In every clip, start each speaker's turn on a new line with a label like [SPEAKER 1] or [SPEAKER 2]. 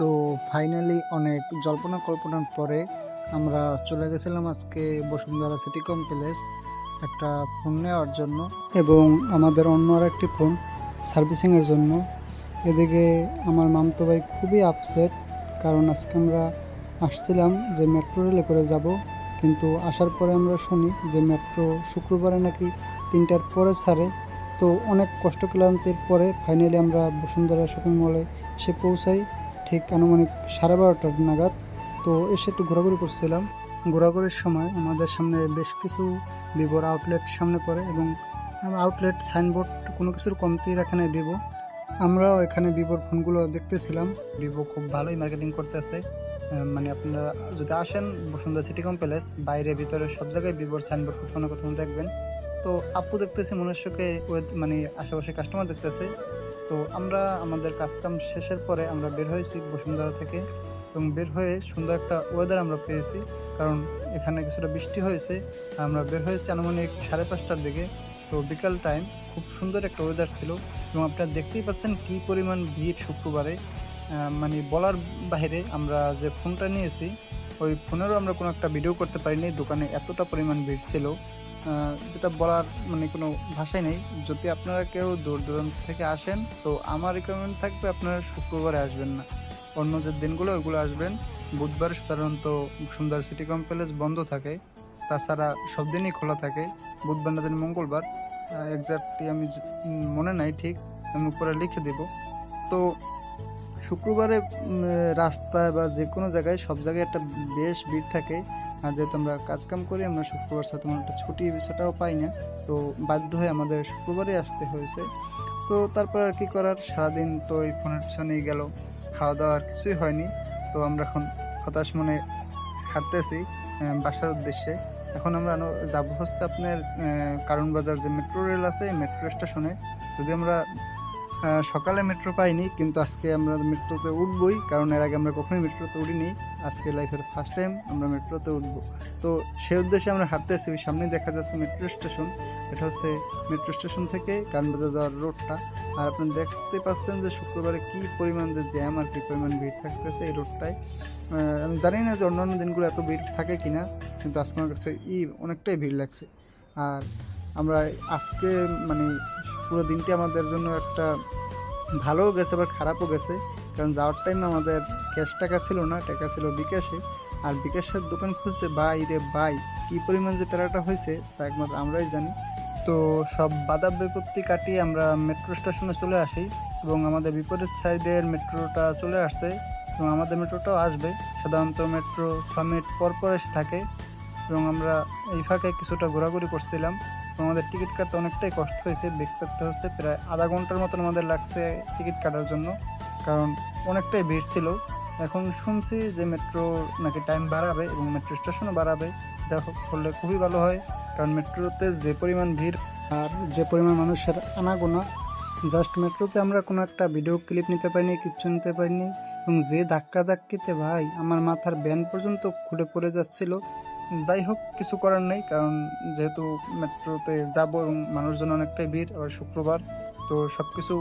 [SPEAKER 1] তো ফাইনালি অনেক জল্পনা কল্পনার পরে আমরা চলে গেছিলাম আজকে বসুন্ধরা সিটি কমপ্লেক্স একটা ফোন নেওয়ার জন্য এবং আমাদের অন্য আর একটি ফোন সার্ভিসিংয়ের জন্য। এদিকে আমার মামতো ভাই খুবই আপসেট কারণ আজকে আমরা আসছিলাম যে মেট্রো রেলে করে যাব, কিন্তু আসার পরে আমরা শুনি যে মেট্রো শুক্রবারে নাকি তিনটার পরে ছাড়ে। তো অনেক কষ্ট ক্লান্তির পরে ফাইনালি আমরা বসুন্ধরা শপিং মলে এসে পৌঁছাই। ঠিক আনুমানিক সাড়ে বারোটার নাগাদ। তো এসে একটু ঘোরাঘুরি করছিলাম। ঘোরাঘুরির সময় আমাদের সামনে বেশ কিছু ভিভোর আউটলেট সামনে পড়ে এবং আউটলেট সাইনবোর্ড কোনো কিছুর কমতি রাখে নাই ভিভো। আমরাও এখানে ভিভোর ফোনগুলো দেখতেছিলাম। ভিভো খুব ভালোই মার্কেটিং করতেছে। মানে আপনারা যদি আসেন বসুন্ধরা সিটি কমপ্লেক্স বাইরে, ভিতরে সব জায়গায় ভিভোর সাইনবোর্ড কোথাও না কোথাও দেখবেন। তো আপু দেখতেছে মনুষ্যকে ওয়ে- মানে আশেপাশে কাস্টমার দেখতেছে। তো আমরা আমাদের কাজকাম শেষের পরে আমরা বের হয়েছি বসুন্ধরা থেকে এবং বের হয়ে সুন্দর একটা ওয়েদার আমরা পেয়েছি। কারণ এখানে কিছুটা বৃষ্টি হয়েছে, আর আমরা বের হয়েছি আনুমানিক সাড়ে পাঁচটার দিকে। তো বিকাল টাইম খুব সুন্দর একটা ওয়েদার ছিল এবং আপনারা দেখতেই পাচ্ছেন কি পরিমাণ ভিড় শুক্রবারে। মানে বলার বাইরে আমরা যে ফোনটা নিয়েছি, ওই ফোনেরও আমরা কোনো একটা ভিডিও করতে পারিনি। দোকানে এতটা পরিমাণ ভিড় ছিল। যেটা বলার মানে কোনো ভাষাই নেই। যদি আপনারা কেউ দূর দূরান্ত থেকে আসেন, তো আমার রিকমেন্ড থাকবে আপনারা শুক্রবারে আসবেন না। অন্য যে দিনগুলো ওইগুলো আসবেন। বুধবার সাধারণত সুন্দর সিটি কমপ্লেক্স বন্ধ থাকে। তাছাড়া সব দিনই খোলা থাকে। বুধবার না দিন মঙ্গলবার। এক্স্যাক্টলি আমি মনে নাই ঠিক। আমি উপরে লিখে দেব। তো শুক্রবারে রাস্তায় বা যে কোনো জায়গায় সব জায়গায় একটা বেশ ভিড় থাকে। আর যেহেতু আমরা কাজকাম করি, আমরা শুক্রবার সাথে তেমন একটা ছুটি সেটাও পাই না। তো বাধ্য হয়ে আমাদের শুক্রবারে আসতে হয়েছে। তো তারপর আর কি করার? সারাদিন তো এই ফোনের পিছনেই গেল। খাওয়া দাওয়া আর কিছুই হয়নি। তো আমরা এখন হতাশ মনে হাঁটতেছি বাসার উদ্দেশ্যে। এখন আমরা যাব হচ্ছে আপনার কারণ বাজার যে মেট্রো রেল আছে মেট্রো স্টেশনে। যদি আমরা সকালে মেট্রো পাইনি, কিন্তু আজকে আমরা মেট্রোতে উঠবই, কারণ এর আগে আমরা কখনোই মেট্রোতে উঠিনি। আজকে লাইফের ফার্স্ট টাইম আমরা মেট্রোতে উঠবো। তো সেই উদ্দেশ্যে আমরা হাঁটতেছি, ওই সামনেই দেখা যাচ্ছে মেট্রো স্টেশন এটা হচ্ছে মেট্রো স্টেশন থেকে কারণবাজার যাওয়ার রোডটা আর আপনি দেখতে পাচ্ছেন যে শুক্রবারে কি পরিমাণ যে জ্যাম আর কী পরিমাণ ভিড় থাকতেছে এই রোডটায় আমি জানি না যে অন্যান্য দিনগুলো এত ভিড় থাকে কিনা, কিন্তু আজকে আমার কাছে ই অনেকটাই ভিড় লাগছে। আর আমরা আজকে মানে পুরো দিনটি আমাদের জন্য একটা ভালোও গেছে, আবার খারাপও গেছে। কারণ যাওয়ার টাইম আমাদের ক্যাশ টাকা ছিল না, টাকা ছিল বিকাশে। আর বিকাশের দোকান খুঁজতে বাই রে বাই কী পরিমাণ যে প্যারাটা হয়েছে, তা একমাত্র আমরাই জানি। তো সব বাধা বিপত্তি কাটিয়ে আমরা মেট্রো স্টেশনে চলে আসি এবং আমাদের বিপরীত সাইডের মেট্রোটা চলে আসছে এবং আমাদের মেট্রোটাও আসবে। সাধারণত মেট্রো ছ মিনিট পর পর এসে থাকে এবং আমরা এই ফাঁকে কিছুটা ঘোরাঘুরি করছিলাম। আমাদের টিকিট কাটতে অনেকটাই কষ্ট হয়েছে, বেগ করতে হচ্ছে, প্রায় আধা ঘণ্টার মতন আমাদের লাগছে টিকিট কাটার জন্য, কারণ অনেকটাই ভিড় ছিল। এখন শুনছি যে মেট্রো নাকি টাইম বাড়াবে এবং মেট্রো স্টেশনও বাড়াবে এটা করলে খুবই ভালো হয়, কারণ মেট্রোতে যে পরিমাণ ভিড় আর যে পরিমাণ মানুষের আনাগোনা জাস্ট মেট্রোতে আমরা কোনো একটা ভিডিও ক্লিপ নিতে পারিনি, কিচ্ছু নিতে পারিনি, এবং যে ধাক্কা ধাক্কিতে ভাই আমার মাথার ব্যান্ড পর্যন্ত খুলে পড়ে যাচ্ছিল যাই হোক, কিছু করার নেই, কারণ যেহেতু মেট্রোতে যাব এবং মানুষজন অনেকটাই ভিড়, আবার শুক্রবার, তো সব কিছু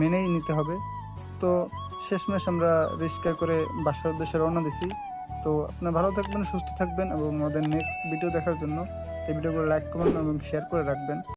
[SPEAKER 1] মেনেই নিতে হবে। তো শেষমেশ আমরা রিস্কা করে বাসার উদ্দেশ্যে রওনা দিছি। তো আপনারা ভালো থাকবেন, সুস্থ থাকবেন এবং আমাদের নেক্সট ভিডিও দেখার জন্য এই ভিডিওগুলো লাইক করবেন এবং শেয়ার করে রাখবেন।